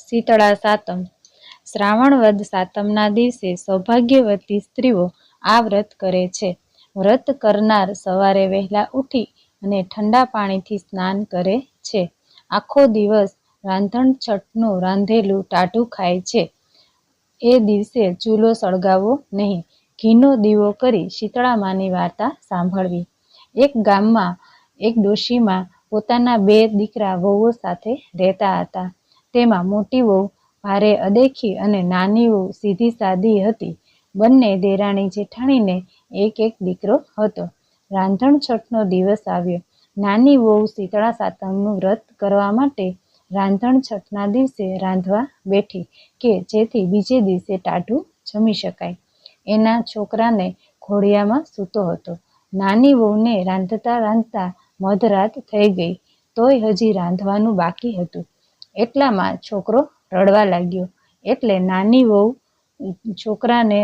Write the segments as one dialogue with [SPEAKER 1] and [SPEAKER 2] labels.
[SPEAKER 1] શીતળા સાતમ. શ્રાવણ વદ સાતમના દિવસે સૌભાગ્યવતી સ્ત્રીઓ આ વ્રત કરે છે. વ્રત કરનાર સવારે વહેલા ઉઠી અને ઠંડા પાણીથી સ્નાન કરે છે. આખો દિવસ રાંધણ છઠનું રાંધેલું ટાઢું ખાય છે. એ દિવસે ચૂલો સળગાવવો નહીં. ઘીનો દીવો કરી શીતળામાની વાર્તા સાંભળવી. એક ગામમાં એક ડોશીમાં પોતાના બે દીકરા વહુઓ સાથે રહેતા હતા. તેમાં મોટી વહુ, ભારે અદેખી અને નાની વહુ સીધી સાદી હતી. બંને દેરાણી જેઠાણીને એક એક દીકરો હતો. રાંધણ છઠનો દિવસ આવ્યો. નાની વહુ શીતળા સાતમનું વ્રત કરવા માટે રાંધણ છઠના દિવસે રાંધવા બેઠી કે જેથી બીજે દિવસે ટાઢું જમી શકાય. એના છોકરાને ઘોડિયામાં સૂતો હતો. નાની વહુને રાંધતા રાંધતા મધરાત થઈ ગઈ. તોય હજી રાંધવાનું બાકી હતું. એટલામાં છોકરો રડવા લાગ્યો. એટલે નાની વહુ છોકરાને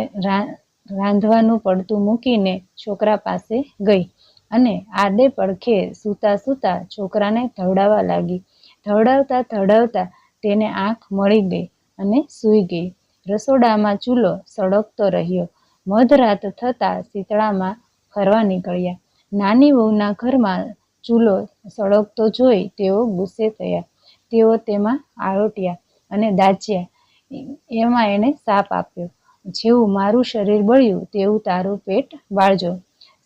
[SPEAKER 1] રાંધવાનું પડતું મૂકીને છોકરા પાસે ગઈ અને આડે પડખે સૂતા સૂતા છોકરાને ધવડાવવા લાગી. ધવડાવતા ધવડાવતા તેને આંખ મળી ગઈ અને સૂઈ ગઈ. રસોડામાં ચૂલો સળગતો રહ્યો. મધરાત થતાં શીતળામાં ફરવા નીકળ્યા. નાની વહુના ઘરમાં ચૂલો સળગતો જોઈ તેઓ ગુસ્સે થયા. તેઓ તેમાં આળોટ્યા અને દાચ્યા. એમાં એણે સાપ આપ્યો. જેવું મારું શરીર બળ્યું, તેવું તારું પેટ બાળજો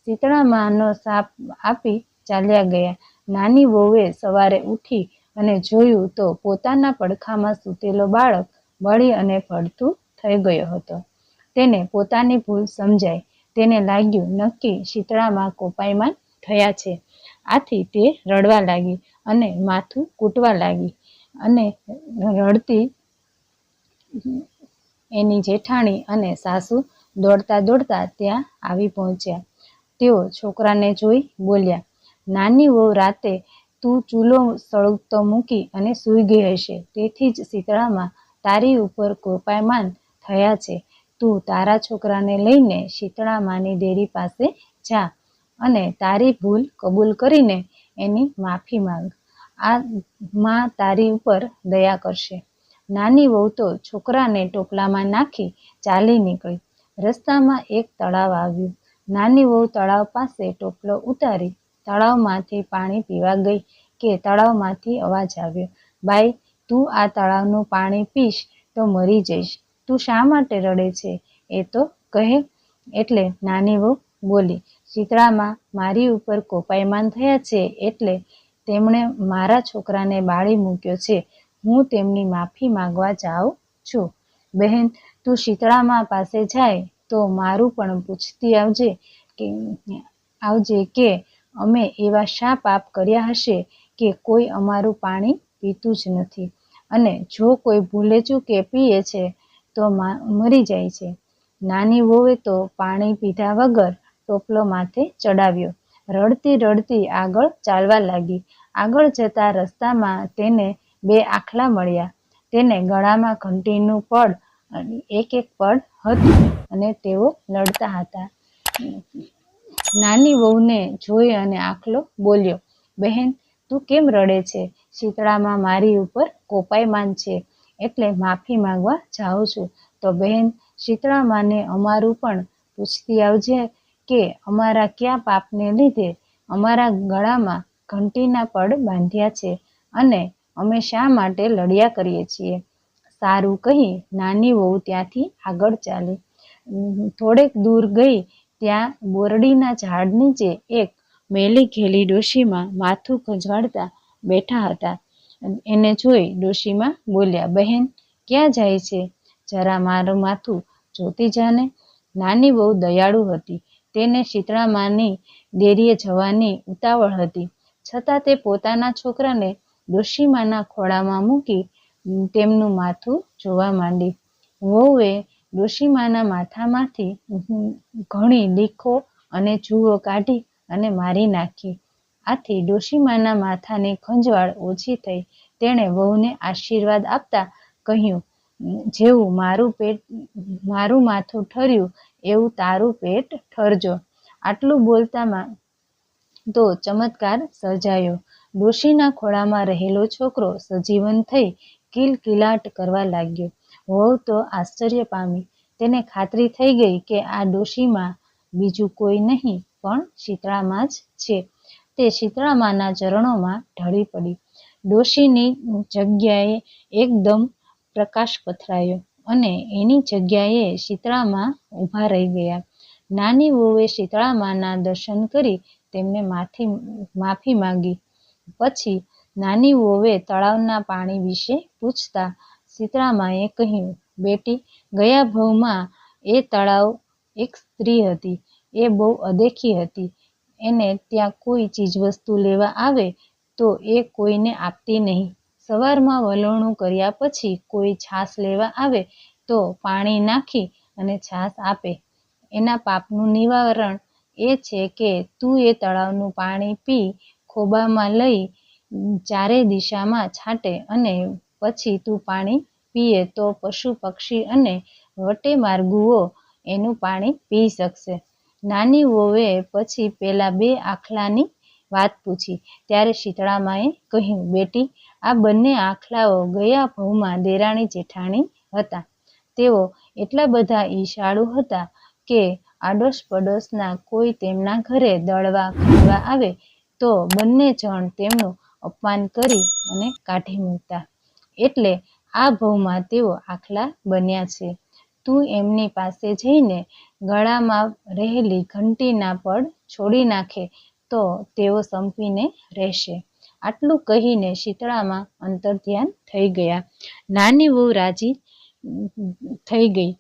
[SPEAKER 1] શીતળામાનો સાપ આપી ચાલ્યા ગયા. નાની વહુએ સવારે ઉઠી અને જોયું તો પોતાના પડખામાં સૂતેલો બાળક બળી અને ફળતું થઈ ગયો હતો. તેને પોતાની ભૂલ સમજાઈ. તેને લાગ્યું નક્કી શીતળામાં કોપાયમાન થયા છે. આથી તે રડવા લાગી. અને માથું કૂટવા લાગી અને રડતી એની જેઠાણી અને સાસુ દોડતા દોડતા ત્યાં આવી પહોંચ્યા. તેઓ છોકરાને જોઈ બોલ્યા, નાની વહુ, રાતે તું ચૂલો સળગતો મૂકી અને સૂઈ ગઈ હશે. તેથી જ શીતળામાં તારી ઉપર કૃપાયમાન થયા છે. તું તારા છોકરાને લઈને શીતળામાની દેરી પાસે જા અને તારી ભૂલ કબૂલ કરીને એની માફી માંગ. આ માં તારી ઉપર દયા કરશે. નાની વહુ તો છોકરાને ટોપલામાં નાખી ચાલી નીકળી. રસ્તામાં એક તળાવ આવ્યું. નાની વહુ તળાવ પાસે ટોપલો ઉતારી તળાવમાંથી પાણી પીવા ગઈ કે તળાવમાંથી અવાજ આવ્યો, બાઈ, તું આ તળાવનું પાણી પીશ તો મરી જઈશ. તું શા માટે રડે છે? એ તો કહે એટલે નાની વહુ બોલી શીતળામાં મારી ઉપર કોપાયમાન થયા છે એટલે તેમણે મારા છોકરાને બાળી મૂક્યો છે. હું તેમની માફી માંગવા જાઉં છું. બહેન, તું શીતળામાં પાસે જાય તો મારું પણ પૂછતી આવજે કે આવજે કે અમે એવા શા પાપ કર્યા હશે કે કોઈ અમારું પાણી પીતું જ નથી. અને જો કોઈ ભૂલે ચૂકે પીએ છે તો મરી જાય છે. નાની વોવે તો પાણી પીધા વગર ટોપલો માથે ચડાવ્યો. રડતી રડતી આગળ ચાલવા લાગી. આગળ જતા રસ્તામાં તેને બે આખલા મળ્યા. તેને ગળામાં ઘંટીનું પડ એક એક પડ હતું અને તેઓ લડતા હતા. નાની વહુને જોઈ અને આખલો બોલ્યો, બહેન, તું કેમ રડે છે? શીતળામાં મારી ઉપર કોપાયમાન છે. એટલે માફી માંગવા જાઉં છું. તો બહેન, શીતળામાને અમારું પણ પૂછતી આવજે કે અમારા કયા પાપને લીધે અમારા ગળામાં ઘંટીના પડ બાંધ્યા છે અને અમે શા માટે લડ્યા કરીએ છીએ? સારું કહી નાની વહુ ત્યાંથી આગળ ચાલી. થોડેક દૂર ગઈ ત્યાં બોરડીના ઝાડ નીચે એક મેલી ઘેલી ડોશીમાં માથું ખંજવાડતા બેઠા હતા. એને જોઈ ડોશીમાં બોલ્યા, બહેન, ક્યાં જાય છે? જરા મારું માથું જોતી જાને. નાની બહુ દયાળુ હતી. તેને શીતળામાની દેરીએ જવાની ઉતાવળ હતી. છતાં તે પોતાના છોકરાને ડોશીમાના ખોળામાં મૂકી તેમનું માથું જોવા માંડી. વહુએ ડોશીમાના માથામાંથી ઘણી લીખો અને જુઓ કાઢી અને મારી નાખી. આથી ડોશીમાના માથાની ખંજવાળ ઓછી થઈ. તેણે વહુને આશીર્વાદ આપતા કહ્યું, જેવું મારું પેટ, મારું માથું ઠર્યું એવું તારું પેટ ઠરજો. આટલું બોલતામાં તો ચમત્કાર સર્જાયો. ડોશીના ખોળામાં રહેલો છોકરો સજીવન થઈ કિલકિલાટ કરવા લાગ્યો. વહુ તો આશ્ચર્ય પામી. તેને ખાતરી થઈ ગઈ કે આ ડોશીમાં બીજું કોઈ નહીં, પણ શીતળામાં જ છે. તે શીતળામાના ચરણોમાં ઢળી પડી. ડોશીની જગ્યાએ એકદમ પ્રકાશ પથરાયો. અને એની જગ્યાએ શીતળામાં ઊભા રહી ગયા. નાની વહુએ શીતળામાના દર્શન કરી તેમને માથી, માફી માંગી. પછી નાની વહુએ તળાવના પાણી વિશે પૂછતા શીતળામાએ કહ્યું, બેટી, ગયા ભવમાં એ તળાવ એક સ્ત્રી હતી. એ બહુ અદેખી હતી. એને ત્યાં કોઈ ચીજવસ્તુ લેવા આવે તો એ કોઈને આપતી નહીં. સવારમાં વલોણું કર્યા પછી કોઈ છાશ લેવા આવે તો પાણી નાખી અને છાશ આપે. એના પાપનું નિવારણ એ છે કે તું એ તળાવનું પાણી પી, ખોબામાં લઈ, ચારે દિશામાં છાંટે અને પછી તું પાણી પીએ તો પશુ, પક્ષી અને વટે માર્ગુઓ એનું પાણી પી શકશે. નાની વોવે પછી પેલા બે આખલાની વાત પૂછી. ત્યારે શીતળામાએ કહ્યું, બેટી, આ બંને આખલાઓ ગયા ભવમાં દેરાણી જેઠાણી હતા. તેઓ એટલા બધા ઈશાળુ હતા કે આડોશ પડોશના કોઈ તેમના ઘરે દળવા ખાવા આવે તો બંને જણ તેમનું અપમાન કરી અને કાઢી મૂકતા. એટલે આ ભવમાં તેઓ આખલા બન્યા છે. તું એમની પાસે જઈને ગળામાં રહેલી ઘંટીના પડ છોડી નાખે. તો તેઓ સંપીને રહેશે. આટલું કહીને શીતળામાં અંતર્ધ્યાન થઈ ગયા. નાની વહુ રાજી થઈ ગઈ.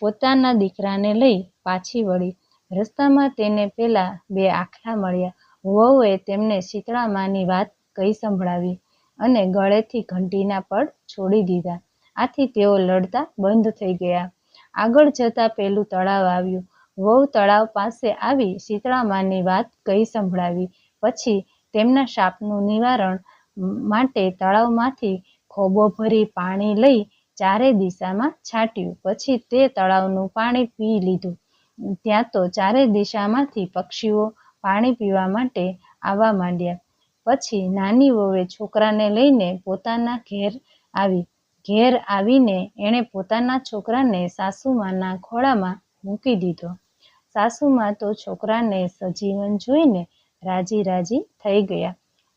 [SPEAKER 1] પોતાના દીકરાને લઈ પાછી વળી. રસ્તામાં તેને પેલા બે આખલા મળ્યા. વહુએ તેમને શીતળામાની વાત કહી સંભળાવી અને ગળેથી ઘંટીના પડ છોડી દીધા. આથી તેઓ લડતા બંધ થઈ ગયા. આગળ જતા પેલું તળાવ આવ્યું. વહુ તળાવ પાસે આવી શીતળામાની વાત કહી સંભળાવી. પછી તેમના શાપનું નિવારણ માટે તળાવમાંથી ખોબો ભરી પાણી લઈ ચારે દિશામાં છાંટ્યું. પછી તે તળાવનું પાણી પી લીધું. ત્યાં તો ચારે દિશામાંથી પક્ષીઓ પાણી પીવા માટે આવવા માંડ્યા. પછી નાની વહુએ છોકરાને લઈને પોતાના ઘેર આવી. ઘેર આવીને એણે પોતાના છોકરાને સાસુમાના ખોળામાં મૂકી દીધો. સાસુમા તો છોકરાને સજીવન જોઈને રાજી રાજી થઈ ગયા.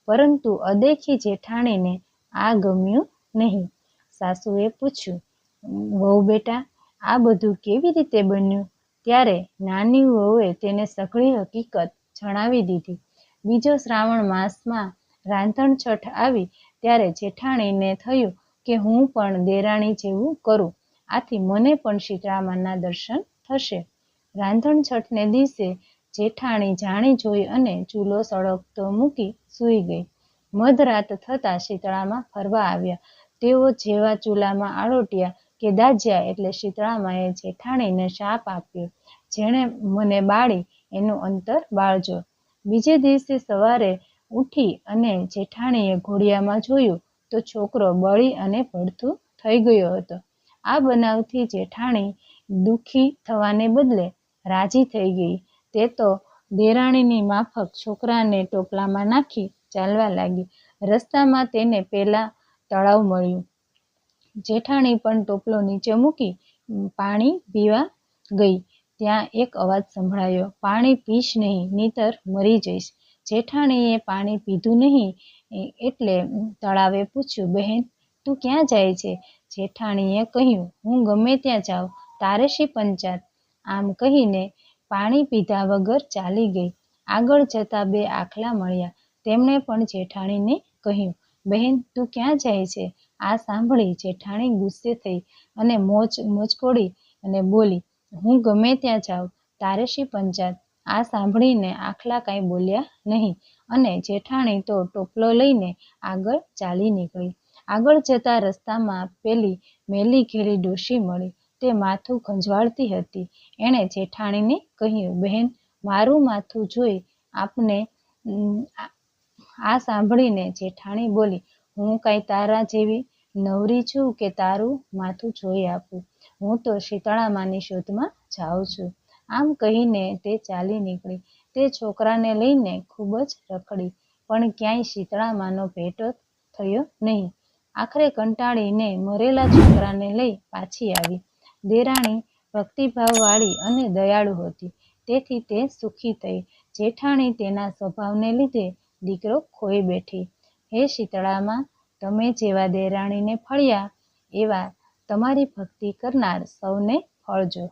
[SPEAKER 1] પરંતુ અદેખી જેઠાણીને આ ગમ્યું નહીં. સાસુએ પૂછ્યું, વહુ બેટા, આ બધું કેવી રીતે બન્યું? ત્યારે નાની વહુએ તેને સઘળી હકીકત જણાવી દીધી. બીજો શ્રાવણ માસમાં રાંધણ છઠ આવી ત્યારે જેઠાણીને થયું કે હું પણ દેરાણી જેવું કરું. આથી મને પણ શીતળામાના દર્શન થશે. રાંધણછઠને દિવસે જેઠાણી જાણી જોઈ અને ચૂલો સળગતો મૂકી સૂઈ ગઈ. મધરાત થતાં શીતળામાં ફરવા આવ્યા. તેઓ જેવા ચૂલામાં આળોટ્યા કે દાજ્યા એટલે શીતળામાએ જેઠાણીને શાપ આપ્યો. જેણે મને બાળી એનું અંતર બાળજો. બીજે દિવસે સવારે ઉઠી અને જેઠાણીએ ઘોડિયામાં જોયું તો છોકરો બળી અને ભડથું થઈ ગયો હતો. આ બનાવથી જેઠાણી દુઃખી થવાને બદલે રાજી થઈ ગઈ. તે તો દેરાણીની માફક છોકરાને ટોપલામાં નાખી ચાલવા લાગી. રસ્તામાં તેને પેલા તળાવ મળ્યું. જેઠાણી પણ ટોપલો નીચે મૂકી પાણી પીવા ગઈ. ત્યાં એક અવાજ સંભળાયો, પાણી પીશ નહીં, નીતર મરી જઈશ. જેઠાણીએ પાણી પીધું નહીં, એટલે તળાવે પૂછ્યું, બહેન, તું ક્યાં જાય છે? જેઠાણીએ કહ્યું, હું ગમે ત્યાં જાઉં, તારે શી પંચાત આમ કહીને પાણી પીધા વગર ચાલી ગઈ. આગળ જતા બે આખલા મળ્યા. તેમણે પણ જેઠાણીને કહ્યું, બહેન, તું ક્યાં જાય છે? આ સાંભળી. જેઠાણી ગુસ્સે થઈ અને મોજ મોચકોડી અને બોલી, હું ગમે ત્યાં જાઉં. તારે શી પંચાત આ સાંભળીને આખલા કાંઈ બોલ્યા નહીં. અને જેઠાણી તો ટોપલો લઈને આગળ ચાલી નીકળી. આગળ જતા રસ્તામાં પેલી મેલી ઘેરી ડોશી મળી. તે માથું ખંજવાળતી હતી. એણે જેઠાણીને કહ્યું, બહેન, મારું માથું જોઈ આપને આ સાંભળીને જેઠાણી બોલી, હું કાંઈ તારા જેવી નવરી છું કે તારું માથું જોઈ આપું? હું તો શીતળામાની શોધમાં જાઉં છું. આમ કહીને તે ચાલી નીકળી. તે છોકરાને લઈને ખૂબ જ રખડી, પણ ક્યાંય શીતળામાનો ભેટો થયો નહીં. આખરે કંટાળીને મરેલા છોકરાને લઈ પાછી આવી. દેરાણી ભક્તિભાવવાળી અને દયાળુ હતી. તેથી તે સુખી થઈ. જેઠાણી તેના સ્વભાવને લીધે દીકરો ખોઈ બેઠી. હે શીતળામાં, તમે જેવા દેરાણીને ફળ્યા, એવા તમારી ભક્તિ કરનાર સૌને ફળજો.